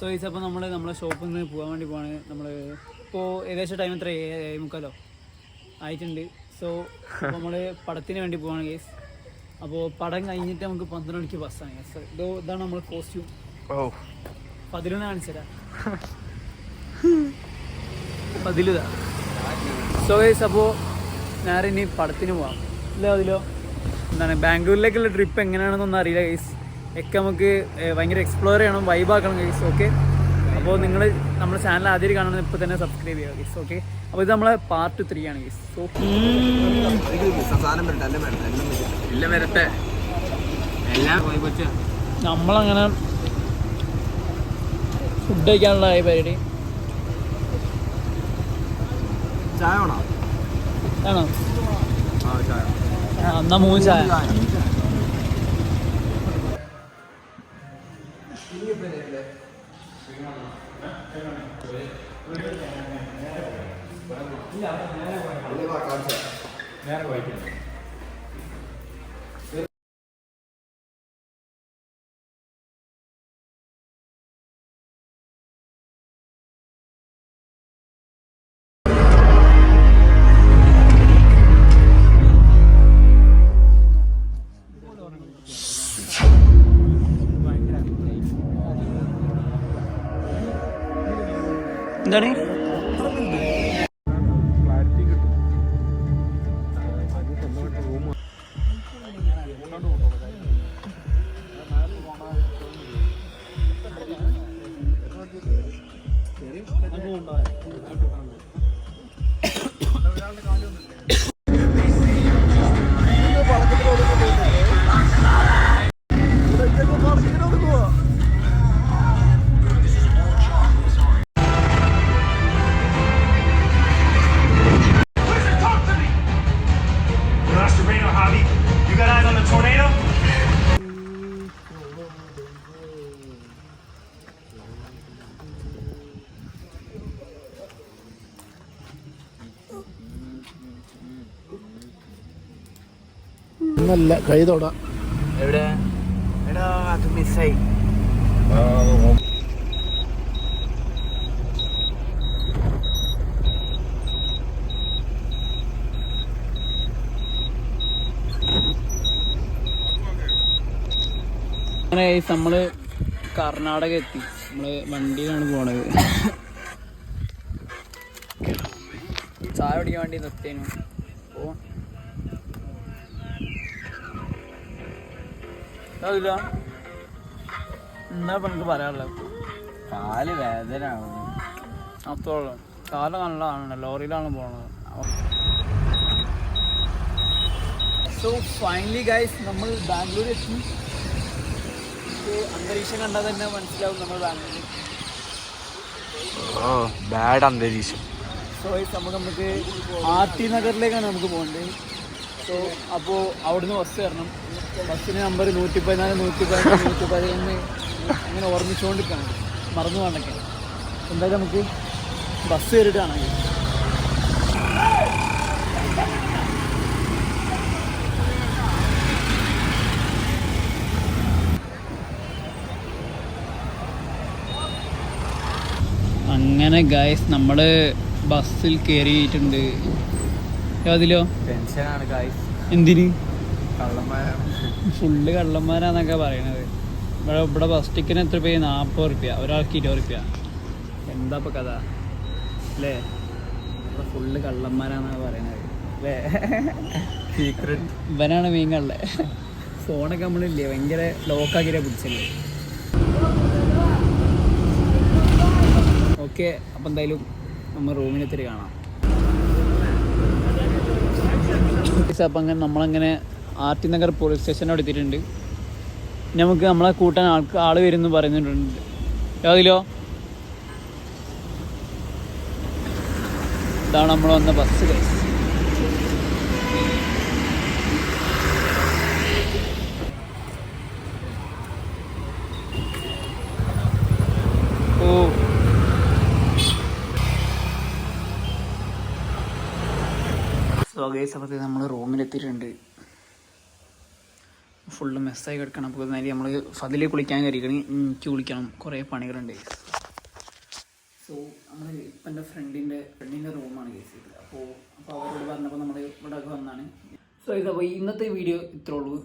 So is അപ്പോൾ നമ്മൾ നമ്മളെ ഷോപ്പിൽ നിന്ന് പോകാൻ വേണ്ടി പോവാണ്. നമ്മൾ ഇപ്പോൾ ഏകദേശം ടൈം എത്ര? മുക്കാലോ? ആയിട്ടുണ്ട്. സോ നമ്മൾ പടത്തിന് വേണ്ടി പോവാണ് കേസ് അപ്പോൾ പടം കഴിഞ്ഞിട്ട് നമുക്ക് പന്ത്രണ്ട് മണിക്ക് ബസ്സാണ് കേസ് ഇതോ ഇതാണ് നമ്മൾ കോസ്റ്റ്യൂം ഓ. പതിലൊന്ന് കാണിച്ചരാ പതിലുതാ സോ ഗൈസ് അപ്പോൾ ഞാൻ ഇനി പടത്തിന് പോവാം. ഇല്ല അതിലോ? എന്താണ് ബാംഗ്ലൂരിലേക്കുള്ള ട്രിപ്പ് എങ്ങനെയാണെന്നൊന്നും അറിയില്ല ഗൈസ് ഒക്കെ നമുക്ക് ഭയങ്കര എക്സ്പ്ലോർ ചെയ്യണം വൈബാക്കണം ഗൈസ് ഓക്കെ അപ്പോൾ നിങ്ങൾ നമ്മുടെ ചാനൽ ആദ്യം കാണണം ഇപ്പോൾ തന്നെ സബ്സ്ക്രൈബ് ചെയ്യുക ഗൈസ് ഓക്കെ അപ്പോൾ ഇത് നമ്മളെ പാർട്ട് ത്രീ ആണ് ഗൈസ് സോ ഇല്ല വരട്ടെ. നമ്മളങ്ങനെ ഫുഡ് കഴിക്കാനുള്ള പരിപാടി. ചായ വേണോ? ആണോ മൂന്ന് ചായ. ആ, എന്നാ മൂന്ന് ചായ എന്താണ്? ക്ലാരിറ്റി കിട്ടും. ഒന്നല്ല കൈതൊട. എവിടെ? എടാ അത് മിസ്സായി. അങ്ങനെ നമ്മൾ കർണാടക എത്തി. നമ്മൾ വണ്ടിയിലാണ് പോണത്. ചായ കുടിക്കാൻ വേണ്ടി നിർത്തിയേനു. അപ്പോ അതില്ല. എന്നാ ഇപ്പൊ എനിക്ക് പറയാനുള്ളത്? കാൽ വേദന ആവുന്നു കാൽ നല്ലതാണ് ലോറിയിലാണ് പോണത്. സോ ഫൈനലി ഗൈസ് നമ്മൾ ബാംഗ്ലൂർ എത്തി. അന്തരീക്ഷം കണ്ടാൽ തന്നെ മനസ്സിലാവും നമ്മൾ ബാംഗ്ലൂർ ബാഡ് അന്തരീക്ഷം. സോ നമുക്ക് നമുക്ക് ആർ ടി നഗറിലേക്കാണ് നമുക്ക് പോകേണ്ടത്. സോ അപ്പോൾ അവിടുന്ന് ബസ് കയറണം ബസ്സിന് നമ്പർ നൂറ്റി പതിനാല് നൂറ്റി പതിനാല് നൂറ്റി പതിനൊന്ന് അങ്ങനെ ഓർമ്മിച്ചുകൊണ്ടിരിക്കണം മറന്നു വേണ്ടൊക്കെ എന്തായാലും നമുക്ക് ബസ് കയറിയിട്ട് കാണാം അങ്ങനെ ഗായ്സ് നമ്മൾ ബസ്സിൽ കയറിയിട്ടുണ്ട്. അതിലോ? എന്തിന്? ഫുള്ള് കള്ളന്മാരാന്നൊക്കെ പറയണത്. ഇവിടെ ഇവിടെ ബസ് ടിക്കറ്റിന് എത്ര പേ നാൽപ്പത് റുപ്യ ഒരാൾക്ക് ഇരുപത് റുപ്യ എന്താ ഇപ്പൊ കഥ? അല്ലേ? ഇവിടെ ഫുള്ള് കള്ളന്മാരാന്നാണ് പറയണത്. അല്ലേ? സീക്രട്ട് ഇവനാണ് മെയിൻ കള്ളെ ഫോണൊക്കെ നമ്മളില്ലേ? ഭയങ്കര ലോക്കാക്കിയാ പിടിച്ചല്ലേ ഓക്കെ അപ്പം എന്തായാലും നമ്മൾ റൂമിനെത്തിരി കാണാം. അപ്പം അങ്ങനെ നമ്മളങ്ങനെ ആർ ടി നഗർ പോലീസ് സ്റ്റേഷനോട് എത്തിയിട്ടുണ്ട്. നമുക്ക് നമ്മളെ കൂട്ടാൻ ആൾക്ക് ആൾ വരുന്നു പറയുന്നുണ്ട്. യാതിലോ ഇതാണ് നമ്മൾ വന്ന ബസ് കൈസ് സോ ഗൈസ് അപ്പോൾ നമ്മൾ റൂമിലെത്തിയിട്ടുണ്ട്. ഫുള്ള് മെസ്സായി കിടക്കണം. അപ്പോൾ നേരെ നമ്മൾ ഫതിൽ കുളിക്കാൻ കയറിക്കണി എനിക്ക് കുളിക്കണം. കുറേ പണികളുണ്ട്. സോ നമ്മൾ ഇപ്പം എന്റെ ഫ്രണ്ടിന്റെ ഫ്രണ്ടിന്റെ റൂമാണ് കേസ് ചെയ്തത്. അപ്പോൾ അപ്പോൾ അവരോട് പറഞ്ഞപ്പോൾ നമ്മൾ ഇവിടെ വന്നാണ്. സോ ഇത് അപ്പോൾ ഇന്നത്തെ വീഡിയോ ഇത്രേ ഉള്ളൂ.